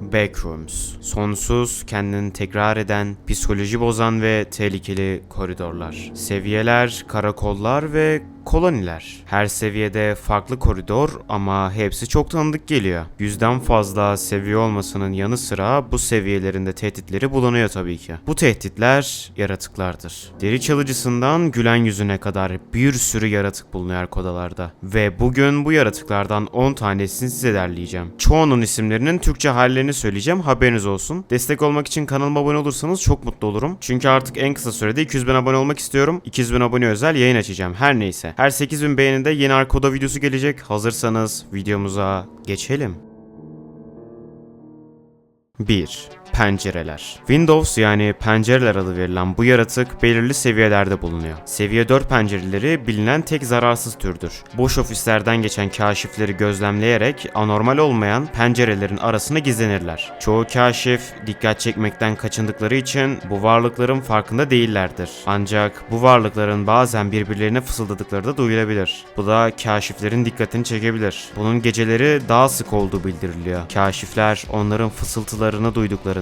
Backrooms. Sonsuz, kendini tekrar eden, psikoloji bozan ve tehlikeli koridorlar. Seviyeler, karakollar ve koloniler. Her seviyede farklı koridor ama hepsi çok tanıdık geliyor. Yüzden fazla seviye olmasının yanı sıra bu seviyelerinde tehditleri bulunuyor tabii ki. Bu tehditler yaratıklardır. Deri çalıcısından gülen yüzüne kadar bir sürü yaratık bulunuyor arka odalarda. Ve bugün bu yaratıklardan 10 tanesini size derleyeceğim. Çoğunun isimlerinin Türkçe hallerini söyleyeceğim haberiniz olsun. Destek olmak için kanalıma abone olursanız çok mutlu olurum. Çünkü artık en kısa sürede 200 bin abone olmak istiyorum. 200 bin abone özel yayın açacağım her neyse. Her 8000 beğeninde yeni arka oda videosu gelecek. Hazırsanız videomuza geçelim. 1. Pencereler. Windows yani pencereler adı verilen bu yaratık belirli seviyelerde bulunuyor. Seviye 4 pencereleri bilinen tek zararsız türdür. Boş ofislerden geçen kaşifleri gözlemleyerek anormal olmayan pencerelerin arasına gizlenirler. Çoğu kaşif dikkat çekmekten kaçındıkları için bu varlıkların farkında değillerdir. Ancak bu varlıkların bazen birbirlerine fısıldadıkları da duyulabilir. Bu da kaşiflerin dikkatini çekebilir. Bunun geceleri daha sık olduğu bildiriliyor. Kaşifler onların fısıltılarını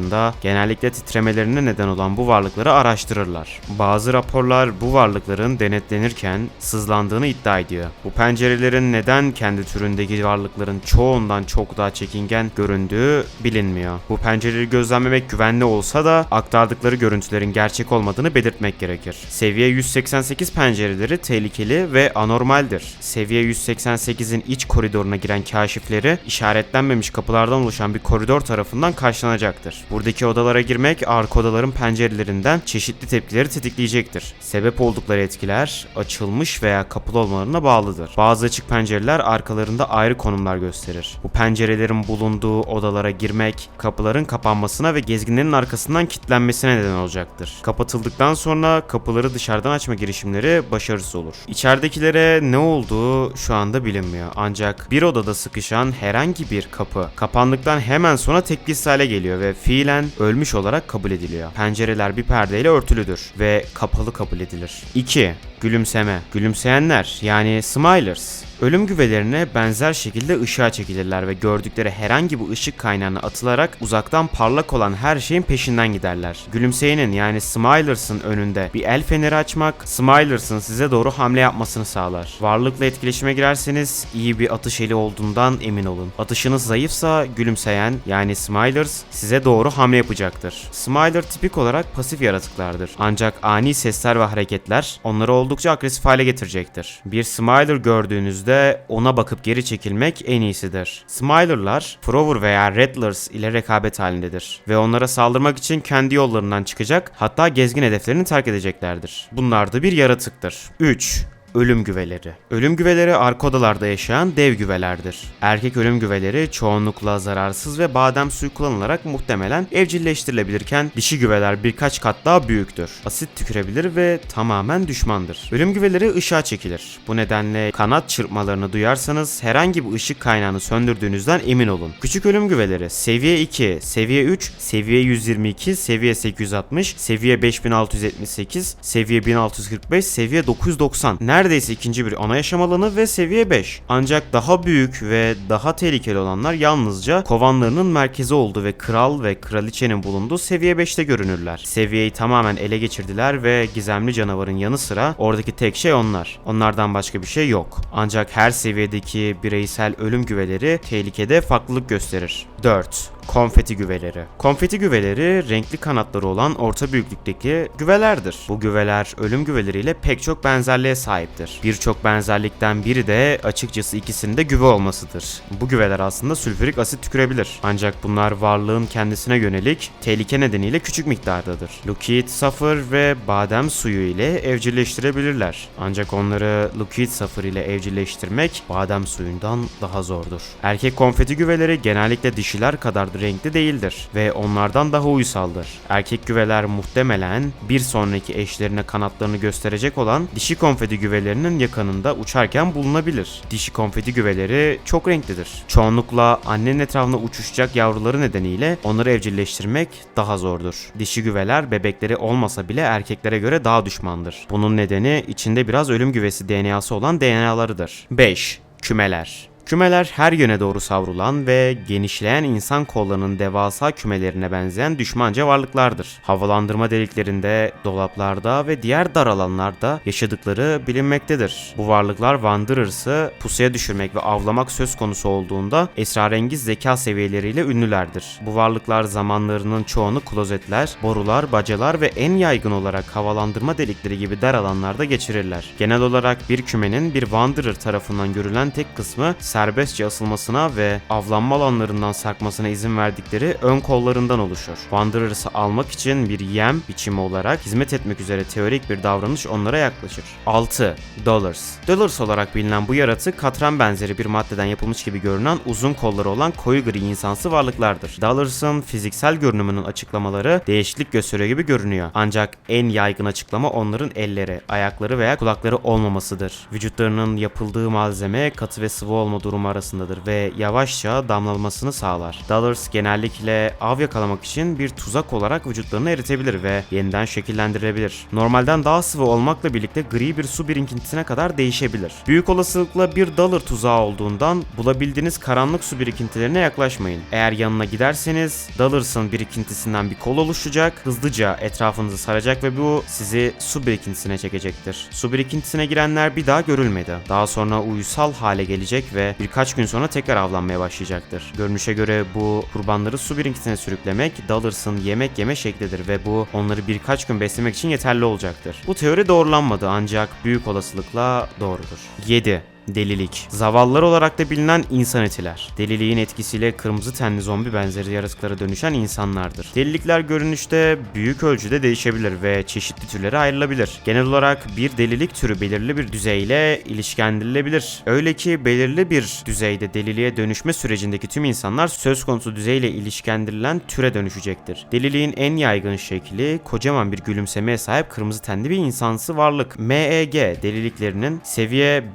duyduklarında genellikle titremelerine neden olan bu varlıkları araştırırlar. Bazı raporlar bu varlıkların denetlenirken sızlandığını iddia ediyor. Bu pencerelerin neden kendi türündeki varlıkların çoğundan çok daha çekingen göründüğü bilinmiyor. Bu pencereleri gözlemlemek güvenli olsa da aktardıkları görüntülerin gerçek olmadığını belirtmek gerekir. Seviye 188 pencereleri tehlikeli ve anormaldir. Seviye 188'in iç koridoruna giren kaşifleri işaretlenmemiş kapılardan oluşan bir koridor tarafından karşılanacaktır. Buradaki odalara girmek arka odaların pencerelerinden çeşitli tepkileri tetikleyecektir. Sebep oldukları etkiler açılmış veya kapalı olmalarına bağlıdır. Bazı açık pencereler arkalarında ayrı konumlar gösterir. Bu pencerelerin bulunduğu odalara girmek kapıların kapanmasına ve gezginlerin arkasından kilitlenmesine neden olacaktır. Kapatıldıktan sonra kapıları dışarıdan açma girişimleri başarısız olur. İçeridekilere ne olduğu şu anda bilinmiyor. Ancak bir odada sıkışan herhangi bir kapı kapandıktan hemen sonra tetkisiz hale geliyor ve fiilen ölmüş olarak kabul ediliyor. Pencereler bir perdeyle örtülüdür ve kapalı kabul edilir. 2. Gülümseme. Gülümseyenler yani smilers. Ölüm güvelerine benzer şekilde ışığa çekilirler ve gördükleri herhangi bir ışık kaynağına atılarak uzaktan parlak olan her şeyin peşinden giderler. Gülümseyenin yani Smilers'ın önünde bir el feneri açmak, Smilers'ın size doğru hamle yapmasını sağlar. Varlıkla etkileşime girerseniz iyi bir atış eli olduğundan emin olun. Atışınız zayıfsa gülümseyen yani Smilers size doğru hamle yapacaktır. Smiler tipik olarak pasif yaratıklardır. Ancak ani sesler ve hareketler onları oldukça agresif hale getirecektir. Bir Smiler gördüğünüzde ona bakıp geri çekilmek en iyisidir. Smiler'lar Prover veya Rattlers ile rekabet halindedir ve onlara saldırmak için kendi yollarından çıkacak hatta gezgin hedeflerini terk edeceklerdir. Bunlar da bir yaratıktır. 3. Ölüm güveleri. Ölüm güveleri arka odalarda yaşayan dev güvelerdir. Erkek ölüm güveleri çoğunlukla zararsız ve badem suyu kullanılarak muhtemelen evcilleştirilebilirken dişi güveler birkaç kat daha büyüktür. Asit tükürebilir ve tamamen düşmandır. Ölüm güveleri ışığa çekilir. Bu nedenle kanat çırpmalarını duyarsanız herhangi bir ışık kaynağını söndürdüğünüzden emin olun. Küçük ölüm güveleri seviye 2, seviye 3, seviye 122, seviye 860, seviye 5678, seviye 1645, seviye 990. Neredeyse ikinci bir ana yaşam alanı ve seviye 5. Ancak daha büyük ve daha tehlikeli olanlar yalnızca kovanlarının merkezi olduğu ve kral ve kraliçenin bulunduğu seviye 5'te görünürler. Seviyeyi tamamen ele geçirdiler ve gizemli canavarın yanı sıra oradaki tek şey onlar. Onlardan başka bir şey yok. Ancak her seviyedeki bireysel ölüm güveleri tehlikede farklılık gösterir. 4. Konfeti güveleri. Konfeti güveleri renkli kanatları olan orta büyüklükteki güvelerdir. Bu güveler ölüm güveleriyle pek çok benzerliğe sahiptir. Birçok benzerlikten biri de açıkçası ikisinin de güve olmasıdır. Bu güveler aslında sülfürik asit tükürebilir. Ancak bunlar varlığın kendisine yönelik tehlike nedeniyle küçük miktardadır. Liquid Sulfur ve badem suyu ile evcilleştirebilirler. Ancak onları Liquid Sulfur ile evcilleştirmek badem suyundan daha zordur. Erkek konfeti güveleri genellikle dişiler kadar renkli değildir ve onlardan daha uysaldır. Erkek güveler muhtemelen bir sonraki eşlerine kanatlarını gösterecek olan dişi konfeti güvelerinin yakınında uçarken bulunabilir. Dişi konfeti güveleri çok renklidir. Çoğunlukla annenin etrafında uçuşacak yavruları nedeniyle onları evcilleştirmek daha zordur. Dişi güveler bebekleri olmasa bile erkeklere göre daha düşmandır. Bunun nedeni içinde biraz ölüm güvesi DNA'sı olan DNA'larıdır. 5. Kümeler. Kümeler her yöne doğru savrulan ve genişleyen insan kollarının devasa kümelerine benzeyen düşmanca varlıklardır. Havalandırma deliklerinde, dolaplarda ve diğer dar alanlarda yaşadıkları bilinmektedir. Bu varlıklar Wanderers'ı pusuya düşürmek ve avlamak söz konusu olduğunda esrarengiz zeka seviyeleriyle ünlülerdir. Bu varlıklar zamanlarının çoğunu klozetler, borular, bacalar ve en yaygın olarak havalandırma delikleri gibi dar alanlarda geçirirler. Genel olarak bir kümenin bir Wanderer tarafından görülen tek kısmı serbestçe asılmasına ve avlanma alanlarından sarkmasına izin verdikleri ön kollarından oluşur. Wanderers'ı almak için bir yem biçimi olarak hizmet etmek üzere teorik bir davranış onlara yaklaşır. 6. Dollars Dollars olarak bilinen bu yaratık katran benzeri bir maddeden yapılmış gibi görünen uzun kolları olan koyu gri insansı varlıklardır. Dollars'ın fiziksel görünümünün açıklamaları değişiklik gösteriyor gibi görünüyor. Ancak en yaygın açıklama onların elleri, ayakları veya kulakları olmamasıdır. Vücutlarının yapıldığı malzeme katı ve sıvı olma durumu arasındadır ve yavaşça damlamasını sağlar. Dollars genellikle av yakalamak için bir tuzak olarak vücutlarını eritebilir ve yeniden şekillendirebilir. Normalden daha sıvı olmakla birlikte gri bir su birikintisine kadar değişebilir. Büyük olasılıkla bir dollar tuzağı olduğundan bulabildiğiniz karanlık su birikintilerine yaklaşmayın. Eğer yanına giderseniz Dollars'ın birikintisinden bir kol oluşacak, hızlıca etrafınızı saracak ve bu sizi su birikintisine çekecektir. Su birikintisine girenler bir daha görülmedi. Daha sonra uysal hale gelecek ve birkaç gün sonra tekrar avlanmaya başlayacaktır. Görünüşe göre bu kurbanları su birikintisine sürüklemek Dollars'ın yemek yeme şeklidir ve bu onları birkaç gün beslemek için yeterli olacaktır. Bu teori doğrulanmadı ancak büyük olasılıkla doğrudur. 7. Delilik. Zavallılar olarak da bilinen insan etiler. Deliliğin etkisiyle kırmızı tenli zombi benzeri yaratıklara dönüşen insanlardır. Delilikler görünüşte büyük ölçüde değişebilir ve çeşitli türlere ayrılabilir. Genel olarak bir delilik türü belirli bir düzeyle ilişkilendirilebilir. Öyle ki belirli bir düzeyde deliliğe dönüşme sürecindeki tüm insanlar söz konusu düzeyle ilişkilendirilen türe dönüşecektir. Deliliğin en yaygın şekli kocaman bir gülümsemeye sahip kırmızı tenli bir insansı varlık. MEG deliliklerinin seviye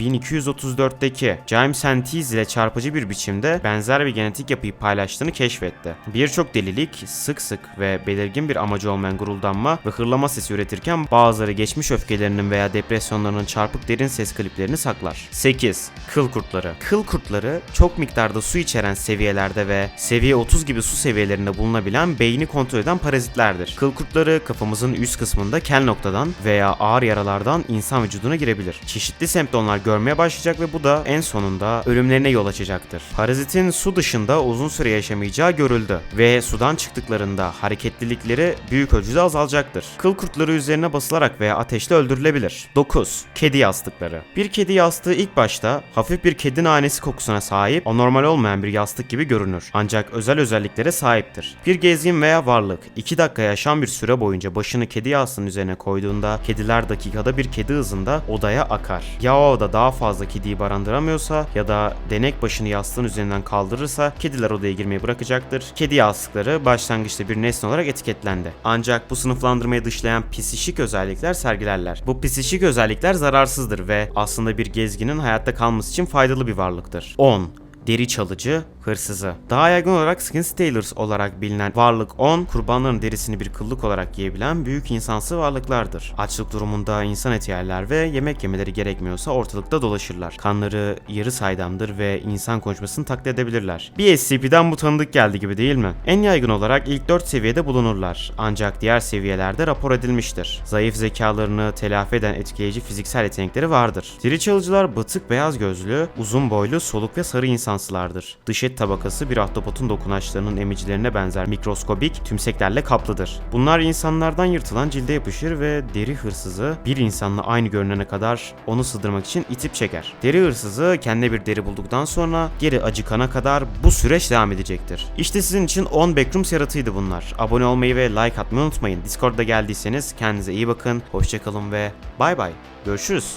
1234'teki James Antiz ile çarpıcı bir biçimde benzer bir genetik yapıyı paylaştığını keşfetti. Birçok delilik sık sık ve belirgin bir amacı olmayan guruldanma ve hırlama sesi üretirken bazıları geçmiş öfkelerinin veya depresyonlarının çarpık derin ses kliplerini saklar. 8. Kıl kurtları. Kıl kurtları çok miktarda su içeren seviyelerde ve seviye 30 gibi su seviyelerinde bulunabilen beyni kontrol eden parazitlerdir. Kıl kurtları kafamızın üst kısmında kel noktadan veya ağır yaralardan insan vücuduna girebilir. Çeşitli semptomlar görmeye başlayacak ve bu da en sonunda ölümlerine yol açacaktır. Parazitin su dışında uzun süre yaşamayacağı görüldü ve sudan çıktıklarında hareketlilikleri büyük ölçüde azalacaktır. Kıl kurtları üzerine basılarak veya ateşle öldürülebilir. 9. Kedi yastıkları. Bir kedi yastığı ilk başta hafif bir kedi nanesi kokusuna sahip, anormal olmayan bir yastık gibi görünür. Ancak özel özelliklere sahiptir. Bir gezgin veya varlık 2 dakika yaşam bir süre boyunca başını kedi yastığının üzerine koyduğunda kediler dakikada bir kedi hızında odaya akar. Ya o oda daha fazla kediyi barındıramıyorsa ya da denek başını yastığın üzerinden kaldırırsa kediler odaya girmeyi bırakacaktır. Kedi yastıkları başlangıçta bir nesne olarak etiketlendi. Ancak bu sınıflandırmayı dışlayan psişik özellikler sergilerler. Bu psişik özellikler zararsızdır ve aslında bir gezginin hayatta kalması için faydalı bir varlıktır. 10 deri çalıcı, hırsızı. Daha yaygın olarak skin stealers olarak bilinen varlık 10, kurbanların derisini bir kıllık olarak yiyebilen büyük insansı varlıklardır. Açlık durumunda insan eti yerler ve yemek yemeleri gerekmiyorsa ortalıkta dolaşırlar. Kanları yarı saydamdır ve insan konuşmasını taklit edebilirler. Bir SCP'den bu tanıdık geldi gibi değil mi? En yaygın olarak ilk 4 seviyede bulunurlar. Ancak diğer seviyelerde rapor edilmiştir. Zayıf zekalarını telafi eden etkileyici fiziksel yetenekleri vardır. Deri çalıcılar batık beyaz gözlü, uzun boylu, soluk ve sarı insansılardır. Dış et tabakası bir ahtapotun dokunaçlarının emicilerine benzer mikroskobik tümseklerle kaplıdır. Bunlar insanlardan yırtılan cilde yapışır ve deri hırsızı bir insanla aynı görünene kadar onu sığdırmak için itip çeker. Deri hırsızı kendine bir deri bulduktan sonra geri acıkana kadar bu süreç devam edecektir. İşte sizin için 10 Backrooms yaratığıydı bunlar. Abone olmayı ve like atmayı unutmayın. Discord'da geldiyseniz kendinize iyi bakın, hoşçakalın ve bay bay. Görüşürüz.